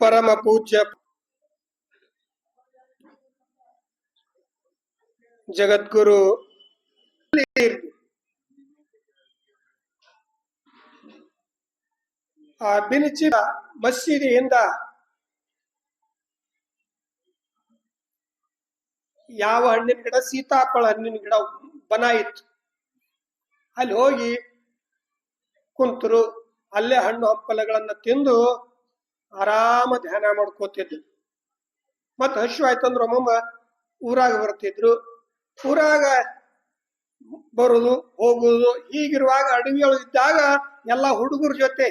ಪರಮ ಪೂಜ್ಯ ಜಗದ್ಗುರು. ಆ ಬಿನಿಚಿದ ಮಸೀದಿಯಿಂದ ಯಾವ ಹಣ್ಣಿನ ಗಿಡ ಸೀತಾಫಳ ಹಣ್ಣಿನ ಗಿಡ, ಬನ ಇತ್ತು. ಅಲ್ಲಿ ಹೋಗಿ ಕುಂತರು. ಅಲ್ಲೇ ಹಣ್ಣು ಹಂಪಲಗಳನ್ನ ತಿಂದು ಆರಾಮ ಧ್ಯಾನ ಮಾಡ್ಕೋತಿದ್ರು ಮತ್ತ ಹಶು ಆಯ್ತಂದ್ರ ಒಮ್ಮೊಮ್ಮ ಊರಾಗ ಬರ್ತಿದ್ರು. ಊರಾಗ ಬರುದು, ಹೋಗುದು, ಹೀಗಿರುವಾಗ ಅಡವಿಯೊಳಗೆ ಇದ್ದಾಗ ಎಲ್ಲಾ ಹುಡುಗರ ಜೊತೆ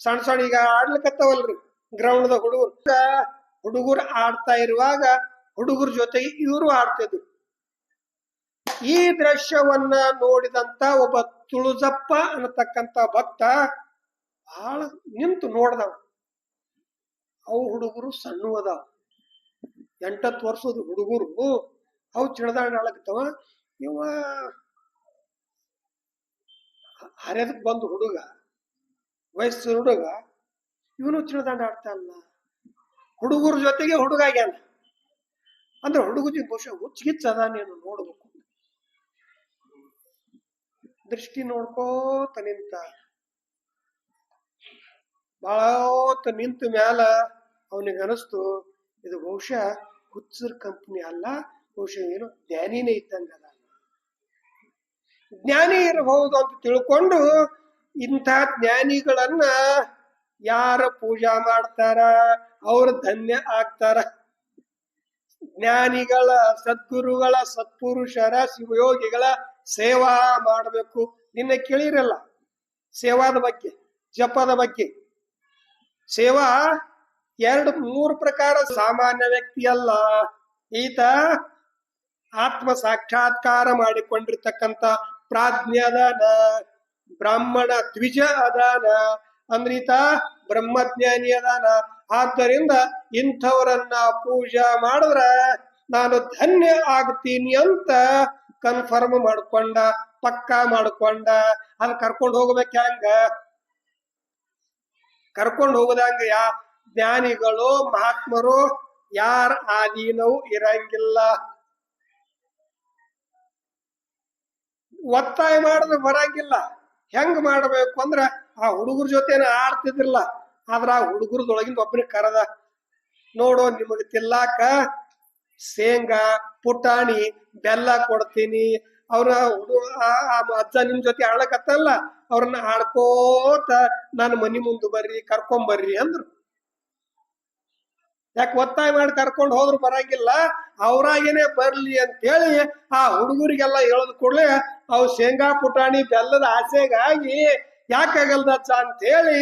ಸಣ್ಣ ಸಣ್ಣ ಈಗ ಆಡ್ಲಿಕತ್ತವಲ್ರಿ ಗ್ರೌಂಡ್ದ ಹುಡುಗರು. ಹುಡುಗರು ಆಡ್ತಾ ಇರುವಾಗ ಹುಡುಗರ ಜೊತೆಗೆ ಇವರು ಆಡ್ತಿದ್ರು. ಈ ದೃಶ್ಯವನ್ನ ನೋಡಿದಂತ ಒಬ್ಬ ತುಳುಜಪ್ಪ ಅನ್ನತಕ್ಕಂತ ಭಕ್ತ ಬಹಳ ನಿಂತು ನೋಡ್ದವ. ಅವು ಹುಡುಗರು ಸಣ್ಣ ಅದ ಎಂಟತ್ತು ವರ್ಷದ ಹುಡುಗರು, ಅವು ಚಿಣದಾಡಾಳಕ್ತವ ಇವ ಹರಿಯದಕ್ ಬಂದ ಹುಡುಗ ವಯಸ್ಸು ಹುಡುಗ, ಇವನು ಚಿಣದಾಂಡ ಆಡ್ತಾ ಇಲ್ಲ ಹುಡುಗರ ಜೊತೆಗೆ ಹುಡುಗ ಆಗ್ಯಾನ. ಅಂದ್ರೆ ಹುಡುಗಿ ಬಹುಶಃ ಹುಚ್ಚಿಗಿಚ್ಚ ನೀನು ನೋಡ್ಬೇಕು. ದೃಷ್ಟಿ ನೋಡ್ಕೋತ ನಿಂತ. ಬಾಳ ನಿಂತ ಮ್ಯಾಲ ಅವನಿಗೆ ಅನಿಸ್ತು, ಇದು ಬಹುಶಃ ಹುಚ್ಚರ್ ಕಂಪನಿ ಅಲ್ಲ, ಬಹುಶಃ ಏನು ಜ್ಞಾನಿನೇ ಇದ್ದಂಗ ಅದ ಜ್ಞಾನಿ ಇರಬಹುದು ಅಂತ ತಿಳ್ಕೊಂಡು ಇಂಥ ಜ್ಞಾನಿಗಳನ್ನ ಯಾರ ಪೂಜಾ ಮಾಡ್ತಾರ, ಅವ್ರ ಧನ್ಯ ಆಗ್ತಾರ? ಜ್ಞಾನಿಗಳ ಸದ್ಗುರುಗಳ, ಸತ್ಪುರುಷರ, ಶಿವಯೋಗಿಗಳ ಸೇವಾ ಮಾಡಬೇಕು. ನಿನ್ನ ಕೇಳಿರಲ್ಲ, ಸೇವಾದ ಬಗ್ಗೆ, ಜಪದ ಬಗ್ಗೆ. ಸೇವಾ ಎರಡು ಮೂರು ಪ್ರಕಾರ ಸಾಮಾನ್ಯ ವ್ಯಕ್ತಿ ಅಲ್ಲ ಈತ ಆತ್ಮ ಸಾಕ್ಷಾತ್ಕಾರ ಮಾಡಿಕೊಂಡಿರ್ತಕ್ಕಂಥ ಪ್ರಾಜ್ಞ ಅದಾನ, ಬ್ರಾಹ್ಮಣ ದ್ವಿಜ ಅದಾನ, ಅಂದ್ರೆ ಈತ ಬ್ರಹ್ಮಜ್ಞಾನಿ ಅದಾನ. ಆದ್ದರಿಂದ ಇಂಥವರನ್ನ ಪೂಜಾ ಮಾಡಿದ್ರ ನಾನು ಧನ್ಯ ಆಗ್ತೀನಿ ಅಂತ ಕನ್ಫರ್ಮ್ ಮಾಡ್ಕೊಂಡ, ಪಕ್ಕಾ ಮಾಡ್ಕೊಂಡ. ಅಲ್ಲಿ ಕರ್ಕೊಂಡು ಹೋಗ್ಬೇಕು ಹೆಂಗ? ಕರ್ಕೊಂಡು ಹೋಗದಂಗ ಯಾ ಜ್ಞಾನಿಗಳು, ಮಹಾತ್ಮರು, ಯಾರ ಆಧೀನವೂ ಇರಂಗಿಲ್ಲ. ಒತ್ತಾಯ ಮಾಡಿದ್ರೆ ಬರಂಗಿಲ್ಲ. ಹೆಂಗ್ ಮಾಡ್ಬೇಕು ಅಂದ್ರೆ, ಆ ಹುಡುಗರ ಜೊತೆನ ಆಡ್ತಿದ್ರಲ್ಲ. ಆದ್ರ ಆ ಹುಡುಗರದೊಳಗಿಂದ ಒಬ್ಬನಿಗೆ ಕರೆದ, ನೋಡು, ನಿಮಗ್ ತಿಲ್ಲಾಕ ಶೇಂಗಾ, ಪುಟಾಣಿ, ಬೆಲ್ಲ ಕೊಡ್ತೀನಿ. ಅವ್ರ ಅಜ್ಜ ನಿಮ್ ಜೊತೆ ಆಡ್ಲಕತ್ತಲ್ಲ, ಅವ್ರನ್ನ ಆಡ್ಕೋತ ನಾನು ಮನಿ ಮುಂದೆ ಬರ್ರಿ ಕರ್ಕೊಂಬರ್ರಿ ಅಂದ್ರು. ಯಾಕೆ ಒತ್ತಾಯ ಮಾಡಿ ಕರ್ಕೊಂಡು ಹೋದ್ರು ಬರಂಗಿಲ್ಲ ಅವರಾಗೇನೆ ಬರ್ಲಿ ಅಂತ ಹೇಳಿ ಆ ಹುಡುಗರಿಗೆಲ್ಲ ಹೇಳದ್ ಕೂಡಲೇ ಅವ್ ಶೇಂಗಾ ಪುಟಾಣಿ ಬೆಲ್ಲದ ಆಸೆಗಾಗಿ ಯಾಕಾಗಲ್ದ ಅಂತ ಹೇಳಿ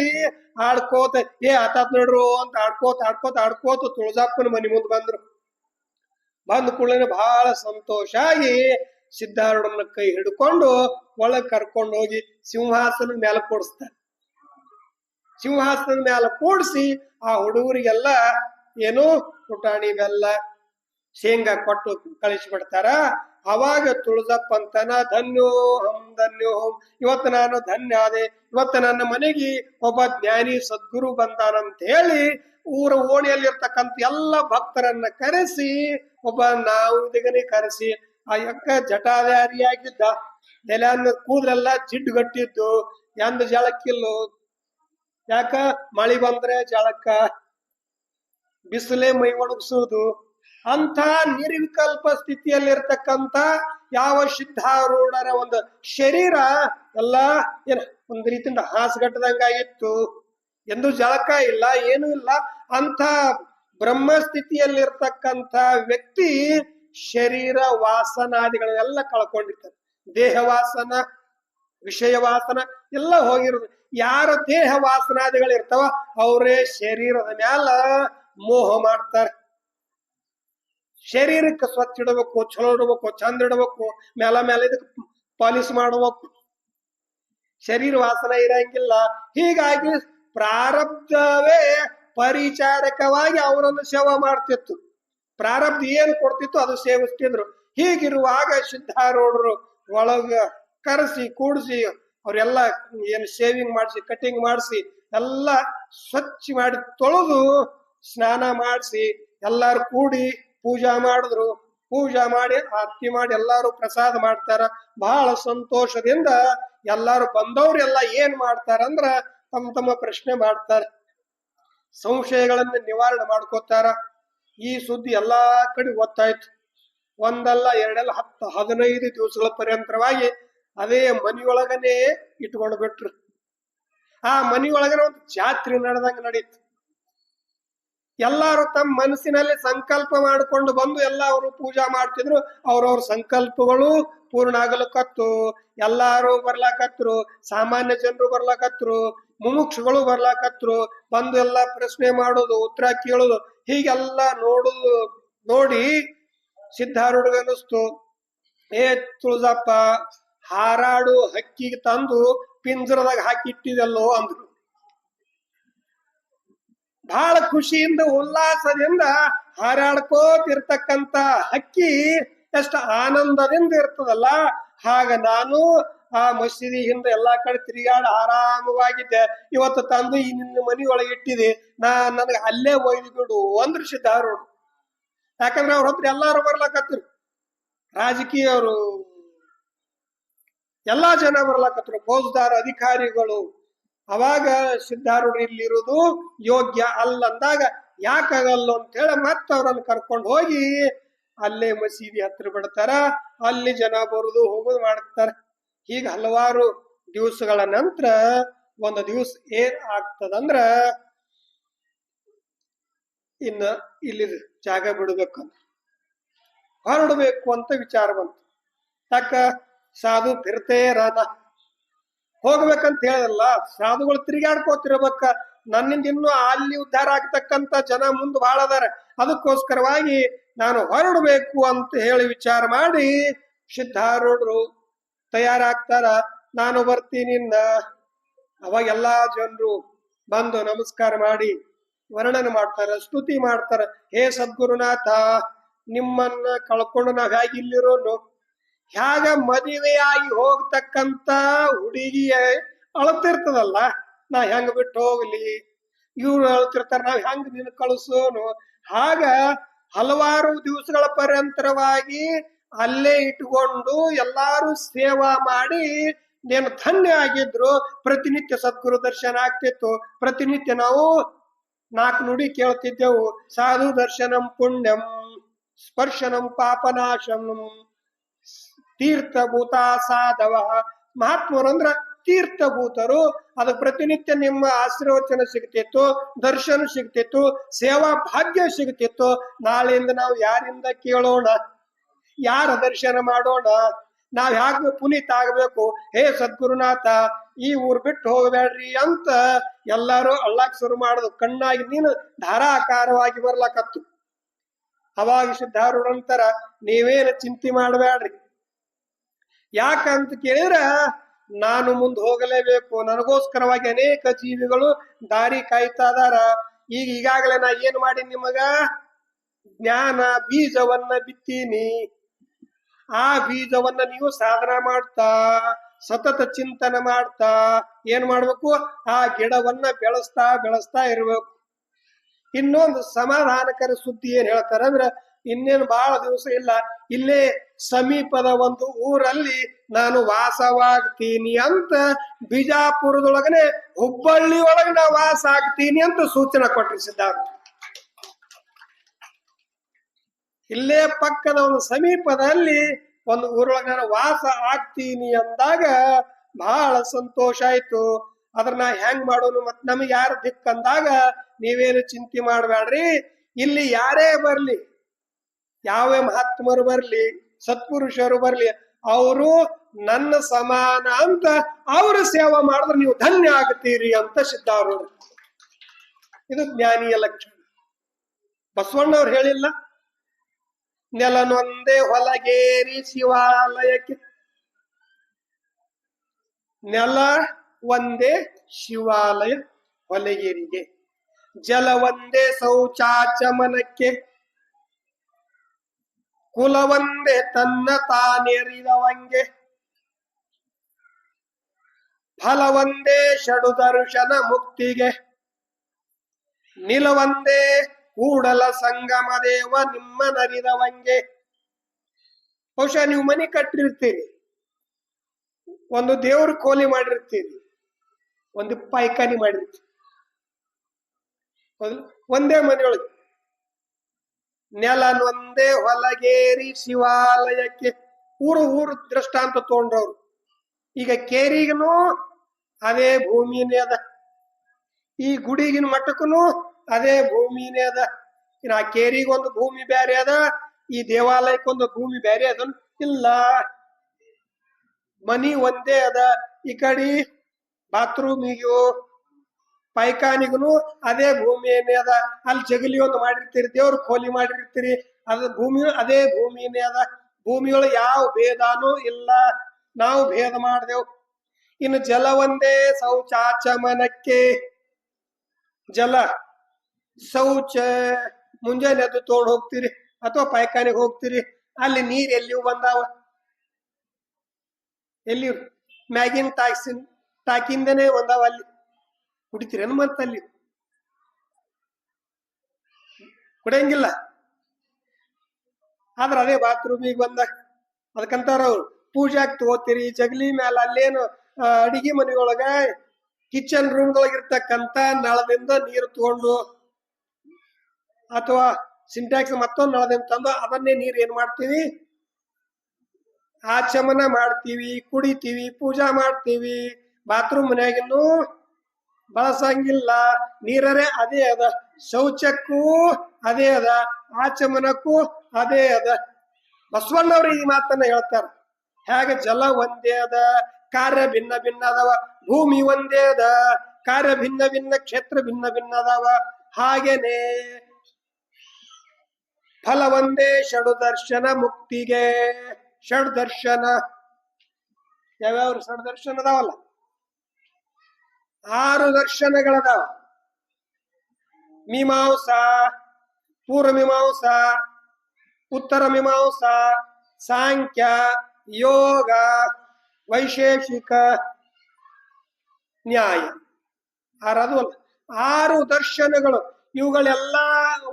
ಆಡ್ಕೋತ, ಏ ಆತಾತ್ ನೋಡ್ರು ಅಂತ ಆಡ್ಕೋತ ಆಡ್ಕೋತ ಆಡ್ಕೋತ ತುಳಜಾಪ್ಪನ ಮನಿ ಮುಂದೆ ಬಂದ್ರು. ಬಂದ ಕೂಡಲೇ ಬಹಳ ಸಂತೋಷ ಆಗಿ ಸಿದ್ಧಾರೂಢನ ಕೈ ಹಿಡ್ಕೊಂಡು ಒಳಗ್ ಕರ್ಕೊಂಡು ಹೋಗಿ ಸಿಂಹಾಸನ ಮೇಲೆ ಕೂಡಿಸ್ತಾರೆ. ಸಿಂಹಾಸನದ ಮೇಲೆ ಕೂಡಿಸಿ ಆ ಹುಡುಗರಿಗೆಲ್ಲ ಏನು ಪುಟಾಣಿ, ಬೆಲ್ಲ, ಶೇಂಗಾ ಕೊಟ್ಟು ಕಳಿಸಿಬಿಡ್ತಾರ. ಅವಾಗ ತುಳಜಪ್ಪ ಅಂತನ, ಧನ್ಯೋ ಹಂ ಧನ್ಯೋ ಹಂ. ಇವತ್ತು ನಾನು ಧನ್ಯ ಆದೆ. ಇವತ್ತು ನನ್ನ ಮನೆಗೆ ಒಬ್ಬ ಜ್ಞಾನಿ ಸದ್ಗುರು ಬಂದಾನಂತ ಹೇಳಿ ಊರ ಓಣಿಯಲ್ಲಿರ್ತಕ್ಕಂಥ ಎಲ್ಲ ಭಕ್ತರನ್ನ ಕರೆಸಿ, ಒಬ್ಬ ನಾವುದಿಗನಿ ಕರೆಸಿ, ಆ ಯಕ್ಕ ಜಟಾಧಾರಿಯಾಗಿದ್ದ. ನೆಲ ಕೂದಲೆಲ್ಲ ಜಿಡ್ಡುಗಟ್ಟಿದ್ದು. ಎಂದ ಜಳಕ್ಕಿಲ್ಲು ಯಾಕ? ಮಳಿ ಬಂದ್ರೆ ಜಳಕ್ಕ ಬಿಸಿಲೇ ಮೈ ಒಣಗಿಸೋದು. ಅಂತ ನಿರ್ವಿಕಲ್ಪ ಸ್ಥಿತಿಯಲ್ಲಿರ್ತಕ್ಕಂಥ ಯಾವ ಸಿದ್ಧಾರೂಢರ ಒಂದು ಶರೀರ, ಎಲ್ಲ ಏನ ಒಂದ್ ರೀತಿಯಿಂದ ಹಾಸ್ಗಟ್ಟದಂಗಾಗಿತ್ತು ಎಂದು ಜಳಕ ಇಲ್ಲ, ಏನೂ ಇಲ್ಲ. ಅಂತ ಬ್ರಹ್ಮ ಸ್ಥಿತಿಯಲ್ಲಿರ್ತಕ್ಕಂಥ ವ್ಯಕ್ತಿ ಶರೀರ ವಾಸನಾದಿಗಳನ್ನೆಲ್ಲ ಕಳ್ಕೊಂಡಿರ್ತಾರೆ. ದೇಹ ವಾಸನ, ವಿಷಯ ವಾಸನ ಎಲ್ಲ ಹೋಗಿರೋದು. ಯಾರ ದೇಹ ವಾಸನಾದಿಗಳು ಇರ್ತಾವ ಅವರೇ ಶರೀರದ ಮ್ಯಾಲ ಮೋಹ ಮಾಡ್ತಾರೆ. ಶರೀರಕ್ಕೆ ಸ್ವಚ್ಛ ಇಡಬೇಕು ಚಲೋ ಇಡಬೇಕು, ಚಂದ ಇಡಬೇಕು ಮೇಲ ಮೇಲೆ ಇದಕ್ಕೆ ಪಾಲಿಶ್ ಮಾಡಬೇಕು. ಶರೀರ ವಾಸನೆ ಇರಂಗಿಲ್ಲ. ಹೀಗಾಗಿ ಪ್ರಾರಬ್ಧವೇ ಪರಿಚಾರಕವಾಗಿ ಅವರನ್ನು ಸೇವೆ ಮಾಡ್ತಿತ್ತು. ಪ್ರಾರಬ್ಧ ಏನ್ ಕೊಡ್ತಿತ್ತು ಅದು ಸೇವಿಸ್ತಿದ್ರು. ಹೀಗಿರುವಾಗ ಸಿದ್ಧಾರೂಢರು ಒಳಗ ಕರೆಸಿ, ಕೂಡಿಸಿ, ಅವರೆಲ್ಲ ಏನು ಶೇವಿಂಗ್ ಮಾಡಿಸಿ ಕಟಿಂಗ್ ಮಾಡಿಸಿ, ಎಲ್ಲ ಸ್ವಚ್ಛ ಮಾಡಿ ತೊಳೆದು ಸ್ನಾನ ಮಾಡಿಸಿ ಎಲ್ಲಾರು ಕೂಡಿ ಪೂಜಾ ಮಾಡಿದ್ರು. ಪೂಜಾ ಮಾಡಿ, ಆರತಿ ಮಾಡಿ ಎಲ್ಲಾರು ಪ್ರಸಾದ ಮಾಡ್ತಾರ. ಬಹಳ ಸಂತೋಷದಿಂದ ಎಲ್ಲಾರು ಬಂದವ್ರೆಲ್ಲ ಏನ್ ಮಾಡ್ತಾರಂದ್ರ ತಮ್ಮ ತಮ್ಮ ಪ್ರಶ್ನೆ ಮಾಡ್ತಾರ. ಸಂಶಯಗಳನ್ನ ನಿವಾರಣೆ ಮಾಡ್ಕೋತಾರ. ಈ ಸುದ್ದಿ ಎಲ್ಲಾ ಕಡೆ ಗೊತ್ತಾಯ್ತು. ಒಂದಲ್ಲ ಎರಡಲ್ಲ ಹತ್ತು ಹದಿನೈದು ದಿವಸಗಳ ಪರ್ಯಂತರವಾಗಿ ಅದೇ ಮನಿಯೊಳಗನೆ ಇಟ್ಕೊಂಡು ಬಿಟ್ರು. ಆ ಮನಿಯೊಳಗನೆ ಒಂದು ಜಾತ್ರೆ ನಡೆದಂಗ ನಡೀತು. ಎಲ್ಲಾರು ತಮ್ಮ ಮನಸ್ಸಿನಲ್ಲಿ ಸಂಕಲ್ಪ ಮಾಡಿಕೊಂಡು ಬಂದು ಎಲ್ಲ ಅವರು ಪೂಜಾ ಮಾಡ್ತಿದ್ರು. ಅವ್ರವ್ರ ಸಂಕಲ್ಪಗಳು ಪೂರ್ಣ ಆಗಲಕತ್ತು ಎಲ್ಲಾರು ಬರ್ಲಾಕತ್ರು ಸಾಮಾನ್ಯ ಜನರು ಬರ್ಲಾಕತ್ರು ಮುಮುಕ್ಷಗಳು ಬರ್ಲಾಕತ್ರು ಬಂದು ಎಲ್ಲ ಪ್ರಶ್ನೆ ಮಾಡೋದು, ಉತ್ತರ ಕೇಳೋದು. ಹೀಗೆಲ್ಲ ನೋಡುದು, ನೋಡಿ ಸಿದ್ಧಾರೂಢಗ ಅನಿಸ್ತು ಏ ತುಳಜಪ್ಪ ಹಾರಾಡು ಹಕ್ಕಿಗೆ ತಂದು ಪಿಂಜರದಾಗ ಹಾಕಿಟ್ಟಿದಲ್ಲೋ ಅಂದ್ರು. ಬಹಳ ಖುಷಿಯಿಂದ, ಉಲ್ಲಾಸದಿಂದ ಹಾರಾಡ್ಕೋತಿರ್ತಕ್ಕಂತ ಹಕ್ಕಿ ಎಷ್ಟು ಆನಂದದಿಂದ ಇರ್ತದಲ್ಲ. ಹಾಗ ನಾನು ಆ ಮಸೀದಿ ಹಿಂದೆ ಎಲ್ಲಾ ಕಡೆ ತಿರುಗಾಡ ಆರಾಮವಾಗಿದ್ದೆ. ಇವತ್ತು ತಂದು ಈ ನಿನ್ನ ಮನಿ ಒಳಗೆ ಇಟ್ಟಿದೆ. ನಾ ನನಗೆ ಅಲ್ಲೇ ಒಯ್ದು ಬಿಡು ಅಂದ್ರ ಸಿದ್ಧಾರೂಢ. ಯಾಕಂದ್ರೆ ಅವ್ರ ಹತ್ರ ಎಲ್ಲಾರು ಬರ್ಲಾಕತ್ರು. ರಾಜಕೀಯವರು ಎಲ್ಲಾ ಜನ ಬರ್ಲಾಕತ್ರು. ಫೌಜ್ದಾರ, ಅಧಿಕಾರಿಗಳು ಅವಾಗ ಸಿದ್ಧಾರೂಢ ಇಲ್ಲಿರುವುದು ಯೋಗ್ಯ ಅಲ್ಲಂದಾಗ ಯಾಕಾಗಲ್ಲ ಅಂತ ಹೇಳಿ ಮತ್ತೆ ಅವ್ರನ್ನ ಕರ್ಕೊಂಡು ಹೋಗಿ ಅಲ್ಲೇ ಮಸೀದಿ ಹತ್ರ ಬಿಡ್ತಾರ. ಅಲ್ಲಿ ಜನ ಬರುದು ಹೋಗುದು ಮಾಡ್ತಾರ. ಹೀಗ ಹಲವಾರು ದಿವಸಗಳ ನಂತರ ಒಂದು ದಿವಸ ಏನ್ ಆಗ್ತದಂದ್ರ ಇನ್ನ ಇಲ್ಲಿ ಜಾಗ ಬಿಡ್ಬೇಕಂತ. ಹೊರಡಬೇಕು ಅಂತ ವಿಚಾರ ಬಂತು. ತಕ್ಕ ಸಾಧು ಫಿರ್ತೇ ರನ ಹೋಗ್ಬೇಕಂತ ಹೇಳಲ್ಲ ಸಾಧುಗಳು ತಿರುಗಾಡ್ಕೋತಿರ್ಬೇಕ. ನನ್ನಿಂದ ಇನ್ನು ಅಲ್ಲಿ ಉದ್ಧಾರ ಆಗ್ತಕ್ಕಂತ ಜನ ಮುಂದೆ ಬಹಳ ಅದಾರೆ. ಅದಕ್ಕೋಸ್ಕರವಾಗಿ ನಾನು ಹೊರಡಬೇಕು ಅಂತ ಹೇಳಿ ವಿಚಾರ ಮಾಡಿ ಸಿದ್ಧಾರೂಢರು ತಯಾರಾಗ್ತಾರ. ನಾನು ಬರ್ತೀನಿ ಅವಾಗ ಎಲ್ಲಾ ಜನರು ಬಂದು ನಮಸ್ಕಾರ ಮಾಡಿ ವರ್ಣನೆ ಮಾಡ್ತಾರ, ಸ್ತುತಿ ಮಾಡ್ತಾರ. ಹೇ ಸದ್ಗುರುನಾಥ, ನಿಮ್ಮನ್ನ ಕಳ್ಕೊಂಡು ನಾವ್ ಹೇಗೆ ಇಲ್ಲಿರೋನು ಹ್ಯಾಗ ಮದುವೆಯಾಗಿ ಹೋಗ್ತಕ್ಕಂತ ಹುಡುಗಿಯ ಅಳತಿರ್ತದಲ್ಲ, ನಾ ಹೆಂಗ್ ಬಿಟ್ಟು ಹೋಗ್ಲಿ? ಇವ್ರು ಅಳತಿರ್ತಾರ, ನಾವ್ ಹೆಂಗ್ ನಿನ್ ಕಳಿಸೋನು? ಹಾಗ ಹಲವಾರು ದಿವಸಗಳ ಪರ್ಯಂತರವಾಗಿ ಅಲ್ಲೇ ಇಟ್ಕೊಂಡು ಎಲ್ಲಾರು ಸೇವಾ ಮಾಡಿ ನೀನು ಧನ್ಯ ಆಗಿದ್ರು. ಪ್ರತಿನಿತ್ಯ ಸದ್ಗುರು ದರ್ಶನ ಆಗ್ತಿತ್ತು. ಪ್ರತಿನಿತ್ಯ ನಾವು ನಾಲ್ಕು ನುಡಿ ಕೇಳ್ತಿದ್ದೆವು. ಸಾಧು ದರ್ಶನಂ ಪುಣ್ಯಂ, ಸ್ಪರ್ಶನಂ ಪಾಪನಾಶಂ ತೀರ್ಥಭೂತ ಸಾಧವ ಮಹಾತ್ಮರು ಅಂದ್ರ ತೀರ್ಥಭೂತರು. ಅದು ಪ್ರತಿನಿತ್ಯ ನಿಮ್ಮ ಆಶೀರ್ವಚನ ಸಿಗ್ತಿತ್ತು, ದರ್ಶನ ಸಿಗ್ತಿತ್ತು, ಸೇವಾ ಭಾಗ್ಯ ಸಿಗ್ತಿತ್ತು. ನಾಳೆಯಿಂದ ನಾವು ಯಾರಿಂದ ಕೇಳೋಣ? ಯಾರ ದರ್ಶನ ಮಾಡೋಣ? ನಾವ್ ಹ್ಯಾಗ ಪುನೀತ್ ಆಗ್ಬೇಕು? ಹೇ ಸದ್ಗುರುನಾಥ, ಈ ಊರ್ ಬಿಟ್ಟು ಹೋಗಬೇಡ್ರಿ ಅಂತ ಎಲ್ಲಾರು ಅಳ್ಳಾಕ್ ಶುರು ಮಾಡುದು ಕಣ್ಣಾಗಿ ನೀನು ಧಾರಾಕಾರವಾಗಿ ಬರ್ಲಾಕತ್ತು. ಅವಾಗ ಸಿದ್ಧಾರೂಢ ನೀವೇನ ನೀವೇನು ಚಿಂತೆ ಮಾಡಬೇಡ್ರಿ. ಯಾಕಂತ ಕೇಳಿದ್ರ, ನಾನು ಮುಂದೆ ಹೋಗಲೇಬೇಕು. ನನಗೋಸ್ಕರವಾಗಿ ಅನೇಕ ಜೀವಿಗಳು ದಾರಿ ಕಾಯ್ತಾ ಇದಾರ. ಈಗ ಈಗಾಗಲೇ ನಾ ಏನ್ ಮಾಡಿ ನಿಮಗ? ಜ್ಞಾನ ಬೀಜವನ್ನ ಬಿತ್ತೀನಿ. ಆ ಬೀಜವನ್ನ ನೀವು ಸಾಧನ ಮಾಡ್ತಾ, ಸತತ ಚಿಂತನೆ ಮಾಡ್ತಾ ಏನ್ ಮಾಡ್ಬೇಕು? ಆ ಗಿಡವನ್ನ ಬೆಳೆಸ್ತಾ ಬೆಳೆಸ್ತಾ ಇರ್ಬೇಕು. ಇನ್ನೊಂದು ಸಮಾಧಾನಕರ ಸುದ್ದಿ ಏನ್ ಹೇಳ್ತಾರೆ ಅಂದ್ರ ಇನ್ನೇನು ಬಹಳ ದಿವಸ ಇಲ್ಲ. ಇಲ್ಲೇ ಸಮೀಪದ ಒಂದು ಊರಲ್ಲಿ ನಾನು ವಾಸವಾಗ್ತೀನಿ ಅಂತ ಬಿಜಾಪುರದೊಳಗನೆ ಹುಬ್ಬಳ್ಳಿ ಒಳಗೆ ನಾ ವಾಸ ಆಗ್ತೀನಿ ಅಂತ ಸೂಚನೆ ಕೊಟ್ಟಿಸಿದ್ದಾರೆ. ಇಲ್ಲೇ ಪಕ್ಕದ ಒಂದು ಸಮೀಪದಲ್ಲಿ ಒಂದು ಊರೊಳಗೆ ನಾನು ವಾಸ ಆಗ್ತೀನಿ ಅಂದಾಗ ಬಹಳ ಸಂತೋಷ ಆಯ್ತು. ಅದ್ರ ನಾ ಹೆಂಗ್ ಮಾಡೋನು ಮತ್ ನಮಗೆ ಯಾರು ದಿಕ್ಕಂದಾಗ ನೀವೇನು ಚಿಂತೆ ಮಾಡಬೇಡ್ರಿ ಇಲ್ಲಿ ಯಾರೇ ಬರ್ಲಿ ಯಾವ ಮಹಾತ್ಮರು ಬರ್ಲಿ, ಸತ್ಪುರುಷರು ಬರ್ಲಿ, ಅವರು ನನ್ನ ಸಮಾನ ಅಂತ ಅವರ ಸೇವಾ ಮಾಡಿದ್ರೆ ನೀವು ಧನ್ಯ ಆಗ್ತೀರಿ ಅಂತ ಸಿದ್ಧಾರು ಇದು ಜ್ಞಾನಿಯ ಲಕ್ಷಣ. ಬಸವಣ್ಣವ್ರು ಹೇಳಿಲ್ಲ, ನೆಲನೊಂದೇ ಹೊಲಗೇರಿ ಶಿವಾಲಯಕ್ಕೆ. ನೆಲ ಒಂದೇ ಶಿವಾಲಯ, ಹೊಲಗೇರಿಗೆ. ಜಲ ಒಂದೇ ಶೌಚಾಚಮನಕ್ಕೆ. ಕುಲವೊಂದೇ ತನ್ನ ತಾನೆರಿದವಂಗೆ. ಫಲವೊಂದೇ ಷಡು ದರ್ಶನ ಮುಕ್ತಿಗೆ. ನಿಲವಂದೇ ಕೂಡಲ ಸಂಗಮ ದೇವ ನಿಮ್ಮ ನರಿದವಂಗೆ ಬಹುಶಃ ನೀವು ಮನೆ ಕಟ್ಟಿರ್ತೀರಿ. ಒಂದು ದೇವ್ರ ಕೋಲಿ ಮಾಡಿರ್ತೀರಿ. ಒಂದು ಪೈಕಾನಿ ಮಾಡಿರ್ತೀರಿ? ಒಂದೇ ಮನೆಯೊಳಗೆ. ನೆಲನೊಂದೇ ಹೊಲಗೇರಿ ಶಿವಾಲಯಕ್ಕೆ ಊರು ಊರು ದೃಷ್ಟಾಂತ ತಗೊಂಡವ್ರು. ಈಗ ಕೇರಿಗನು ಅದೇ ಭೂಮಿನೇ ಅದ. ಈ ಗುಡಿಗಿನ ಮಟ್ಟಕ್ಕೂ ಅದೇ ಭೂಮಿನೇ ಅದ. ಇನ್ನು ಆ ಕೇರಿಗೊಂದು ಭೂಮಿ ಬೇರೆ ಅದ, ಈ ದೇವಾಲಯಕ್ಕೊಂದು ಭೂಮಿ ಬೇರೆ ಅದ ಇಲ್ಲ. ಮನಿ ಒಂದೇ ಅದ. ಈ ಕಡೆ ಬಾತ್ರೂಮಿಗೂ ಪೈಖಾನಿಗೂ ಅದೇ ಭೂಮಿ ಏನೇ ಅದ, ಅಲ್ಲಿ ಜಗಲಿ ಒಂದು ಮಾಡಿರ್ತೀರಿ, ದೇವ್ರ ಕೋಲಿ ಮಾಡಿರ್ತೀರಿ, ಅದ ಭೂಮಿ, ಅದೇ ಭೂಮಿನೇ ಅದ ಭೂಮಿಯೊಳಗೆ ಯಾವ ಭೇದಾನೂ ಇಲ್ಲ, ನಾವು ಭೇದ ಮಾಡ್ದೆವು. ಇನ್ನು ಜಲ ಒಂದೇ ಶೌಚಾಚಮನಕ್ಕೆ ಜಲ ಶೌಚ, ಮುಂಜಾನೆ ಅದು ತೋಡ್ ಹೋಗ್ತೀರಿ, ಅಥವಾ ಪೈಕಾನಿಗೆ ಹೋಗ್ತೀರಿ, ಅಲ್ಲಿ ನೀರ್ ಎಲ್ಲಿಯೂ ಬಂದಾವ. ಎಲ್ಲಿ ಮ್ಯಾಗಿನ್ ಟಾಕ್ಸಿನ್ ಟಾಕಿಂದನೇ ಬಂದಾವ ಅಲ್ಲಿ. ಕುಡಿತೀರೇನು ಮತ್ತೆ ಅಲ್ಲಿ ಕುಡಿಯಂಗಿಲ್ಲ. ಆದ್ರ ಅದೇ ಬಾತ್ರೂಮಿಗೆ ಬಂದ ಅದಕ್ಕಂತಾರ ಪೂಜಾಕ್ ತಗೋತೀರಿ ಜಗಲಿ ಮ್ಯಾಲ ಅಲ್ಲೇನು ಅಡಿಗೆ ಮನೆಯೊಳಗ ಕಿಚನ್ ರೂಮ್ ಇರ್ತಕ್ಕಂತ ನಳದಿಂದ ನೀರು ತಗೊಂಡು ಅಥವಾ ಸಿಂಟ್ಯಾಕ್ಸ್ ಮತ್ತೊಂದು ನಳದಿಂದ ತಂದು ಅದನ್ನೇ ನೀರು ಏನ್ ಮಾಡ್ತೀವಿ? ಆಚಮನ ಮಾಡ್ತೀವಿ, ಕುಡಿತೀವಿ, ಪೂಜಾ ಮಾಡ್ತೀವಿ. ಬಾತ್ರೂಮ್ ಮನ್ಯಾಗಿನ್ನು ಬಳಸಂಗಿಲ್ಲ ನೀರರೇ ಅದೇ ಅದ. ಶೌಚಕ್ಕೂ ಅದೇ ಅದ. ಆಚಮನಕ್ಕೂ ಅದೇ ಅದ. ಬಸವಣ್ಣವರು ಈ ಮಾತನ್ನ ಹೇಳ್ತಾರ. ಹೇಗೆ ಜಲ ಒಂದೇ ಅದ, ಕಾರ್ಯ ಭಿನ್ನ ಭಿನ್ನ ಅದಾವ, ಭೂಮಿ ಒಂದೇ ಅದ, ಕಾರ್ಯ ಭಿನ್ನ ಭಿನ್ನ, ಕ್ಷೇತ್ರ ಭಿನ್ನ ಭಿನ್ನ ಅದಾವ. ಹಾಗೇನೆ ಫಲ ಒಂದೇ, ಷಡು ದರ್ಶನ ಮುಕ್ತಿಗೆ. ಷಡ್ ದರ್ಶನ. ಯಾವ್ಯಾವ ಷಡ್ ದರ್ಶನ ಅದಾವಲ್ಲ? ಆರು ದರ್ಶನಗಳದಾವ ಮೀಮಾಂಸಾ, ಪೂರ್ವ ಮೀಮಾಂಸಾ, ಉತ್ತರ ಮೀಮಾಂಸಾ, ಸಾಂಖ್ಯ, ಯೋಗ, ವೈಶೇಷಿಕ, ನ್ಯಾಯ. ಆರದು ಆರು ದರ್ಶನಗಳು. ಇವುಗಳೆಲ್ಲ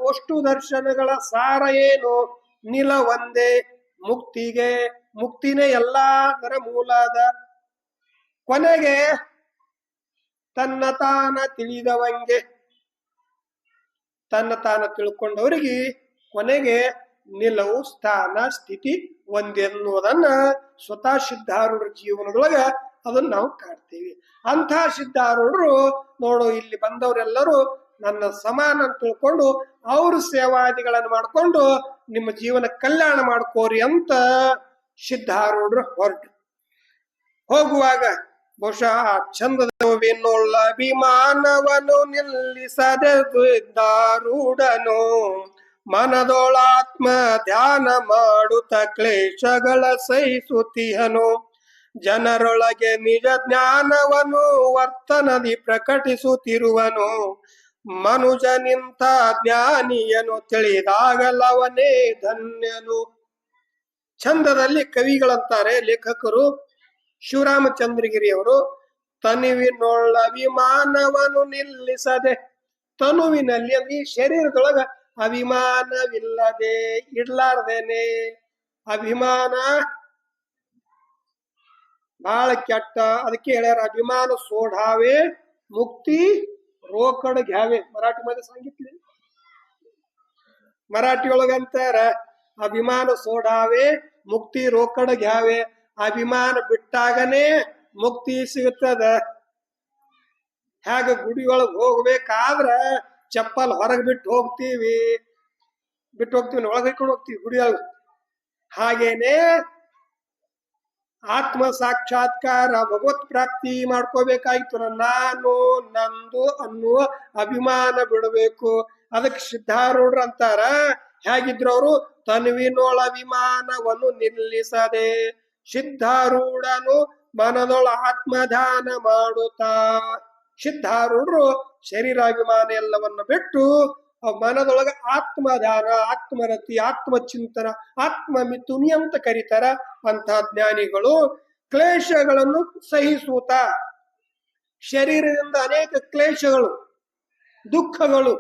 ಅಷ್ಟು ದರ್ಶನಗಳ ಸಾರ ಏನು? ನಿಲ ಒಂದೇ, ಮುಕ್ತಿಗೆ. ಮುಕ್ತಿನೇ ಎಲ್ಲದರ ಮೂಲ ಅದ ಕೊನೆಗೆ ತನ್ನ ತಾನ ತಿಳಿದವಂಗೆ. ತನ್ನ ತಾನ ತಿಳ್ಕೊಂಡವರಿಗೆ ಕೊನೆಗೆ ನಿಲವು, ಸ್ಥಾನ, ಸ್ಥಿತಿ ಒಂದೆನ್ನುವುದನ್ನ ಸ್ವತಃ ಸಿದ್ಧಾರೂಢರ ಜೀವನದೊಳಗ ಅದನ್ನ ನಾವು ಕಾಡ್ತೀವಿ ಅಂಥ ಸಿದ್ಧಾರೂಢರು ನೋಡು, ಇಲ್ಲಿ ಬಂದವರೆಲ್ಲರೂ ನನ್ನ ಸಮಾನ ತಿಳ್ಕೊಂಡು ಅವ್ರ ಸೇವಾದಿಗಳನ್ನು ಮಾಡ್ಕೊಂಡು ನಿಮ್ಮ ಜೀವನ ಕಲ್ಯಾಣ ಮಾಡ್ಕೋರಿ ಅಂತ ಸಿದ್ಧಾರೂಢರು ಹೊರಟು ಹೋಗುವಾಗ ಬಹುಶಃ ಆ ಚಂದದವಿನೊಳ್ಳ ಅಭಿಮಾನವನು ನಿಲ್ಲಿಸದೆ ದಾರುಡನು ಮನದೊಳಾತ್ಮ ಧ್ಯಾನ ಮಾಡುತ್ತ ಕ್ಲೇಶಗಳ ಸಹಿಸುತ್ತಿಹನು. ಜನರೊಳಗೆ ನಿಜ ಜ್ಞಾನವನು ವರ್ತನದಿ ಪ್ರಕಟಿಸುತ್ತಿರುವನು. ಮನುಜ ನಿಂತ ಜ್ಞಾನಿಯನು ತಿಳಿದಾಗಲವನೇ ಧನ್ಯನು. ಛಂದದಲ್ಲಿ ಕವಿಗಳಂತಾರೆ ಲೇಖಕರು. ಶಿವರಾಮಚಂದ್ರಗಿರಿಯವರು ತನುವಿನೊಳ್ಳ ಅಭಿಮಾನವನ್ನು ನಿಲ್ಲಿಸದೆ ತನುವಿನಲ್ಲಿ ಅಂದ್ರೆ ಈ ಶರೀರದೊಳಗ ಅಭಿಮಾನವಿಲ್ಲದೆ ಇಡ್ಲಾರ್ದೇನೆ ಅಭಿಮಾನ ಬಹಳ ಕೆಟ್ಟ ಅದಕ್ಕೆ ಹೇಳ್ಯಾರ ಅಭಿಮಾನ ಸೋಢಾವೆ ಮುಕ್ತಿ ರೋಕಡ घ्यावे ಮರಾಠಿ मध्ये सांगितले ಮರಾಠಿ ಒಳಗಂತಾರ ಅಭಿಮಾನ ಸೋಡಾವೆ ಮುಕ್ತಿ ರೋಕಡ घ्यावे ಅಭಿಮಾನ ಬಿಟ್ಟಾಗನೇ ಮುಕ್ತಿ ಸಿಗುತ್ತದ. ಹೇಗ ಗುಡಿಯೊಳಗೆ ಹೋಗ್ಬೇಕಾದ್ರ ಚಪ್ಪಲ್ ಹೊರಗ್ ಬಿಟ್ಟು ಹೋಗ್ತೀವಿ. ಬಿಟ್ಟು ಹೋಗ್ತೀವಿ, ಒಳಗ್ ಹೋಗ್ತೀವಿ ಗುಡಿಯೊಳಗೆ. ಹಾಗೇನೆ ಆತ್ಮ ಸಾಕ್ಷಾತ್ಕಾರ, ಭಗವತ್ ಪ್ರಾಪ್ತಿ ಮಾಡ್ಕೋಬೇಕಾಯ್ತು ನಾನು, ನಂದು ಅನ್ನುವ ಅಭಿಮಾನ ಬಿಡಬೇಕು. ಅದಕ್ಕೆ ಸಿದ್ಧಾರೂಢ್ರ ಅಂತಾರ, ಹೇಗಿದ್ರು ಅವರು ತನ್ವಿನೋಳ ಅಭಿಮಾನವನ್ನು ನಿಲ್ಲಿಸದೆ ಸಿದ್ಧಾರೂಢನು ಮನದೊಳ ಆತ್ಮಧಾನ ಮಾಡುತ್ತಾ. ಸಿದ್ಧಾರೂಢರು ಶರೀರಾಭಿಮಾನ ಎಲ್ಲವನ್ನ ಬಿಟ್ಟು ಮನದೊಳಗ ಆತ್ಮಧಾನ ಆತ್ಮರತಿ, ಆತ್ಮಚಿಂತನ ಆತ್ಮ ಮಿಥುನಿ ಅಂತ ಕರೀತಾರ ಅಂತ ಜ್ಞಾನಿಗಳು. ಕ್ಲೇಶಗಳನ್ನು ಸಹಿಸುತ್ತ. ಶರೀರದಿಂದ ಅನೇಕ ಕ್ಲೇಶಗಳು, ದುಃಖಗಳು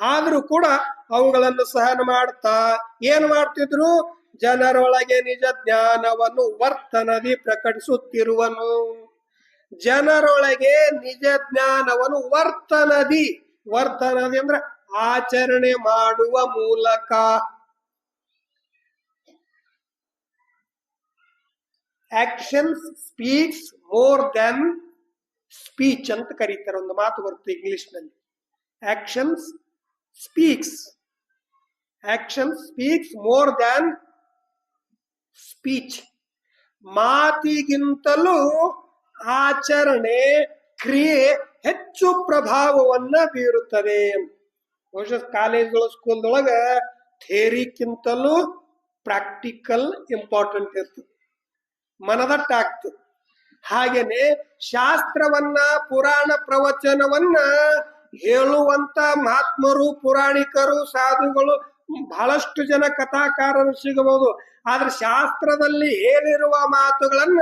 ಆದರೂ ಕೂಡ ಅವುಗಳನ್ನು ಸಹನ ಮಾಡ್ತಾ. ಏನ್ ಮಾಡ್ತಿದ್ರು? ಜನರೊಳಗೆ ನಿಜ ಜ್ಞಾನವನ್ನು ವರ್ತನದಿ ಪ್ರಕಟಿಸುತ್ತಿರುವನು. ಜನರೊಳಗೆ ನಿಜ ಜ್ಞಾನವನ್ನು ವರ್ತನದಿ ವರ್ತನದಿ ಅಂದ್ರೆ ಆಚರಣೆ ಮಾಡುವ ಮೂಲಕ. Action speaks more than speech ಅಂತ ಕರೀತಾರೆ, ಒಂದು ಮಾತು ಬರುತ್ತೆ ಇಂಗ್ಲಿಷ್ನಲ್ಲಿ actions speaks action speaks more than speech. ಮಾತಿಗಿಂತಲೂ ಆಚರಣೆ, ಕ್ರಿಯೆ ಹೆಚ್ಚು ಪ್ರಭಾವವನ್ನ ಬೀರುತ್ತದೆ. ಬಹುಶಃ ಕಾಲೇಜ್ಗಳು, ಸ್ಕೂಲ್ದೊಳಗ ಥೇರಿಕ್ಕಿಂತಲೂ ಪ್ರಾಕ್ಟಿಕಲ್ ಇಂಪಾರ್ಟೆಂಟ್ ಇರ್ತದೆ ಮನದಟ್ಟಾಗ್ತದೆ ಹಾಗೇನೆ ಶಾಸ್ತ್ರವನ್ನ, ಪುರಾಣ ಪ್ರವಚನವನ್ನ ಹೇಳುವಂತ ಮಹಾತ್ಮರು, ಪುರಾಣಿಕರು, ಸಾಧುಗಳು ಬಹಳಷ್ಟು ಜನ ಕಥಾಕಾರರು ಸಿಗಬಹುದು. ಆದ್ರೆ ಶಾಸ್ತ್ರದಲ್ಲಿ ಹೇಳಿರುವ ಮಾತುಗಳನ್ನ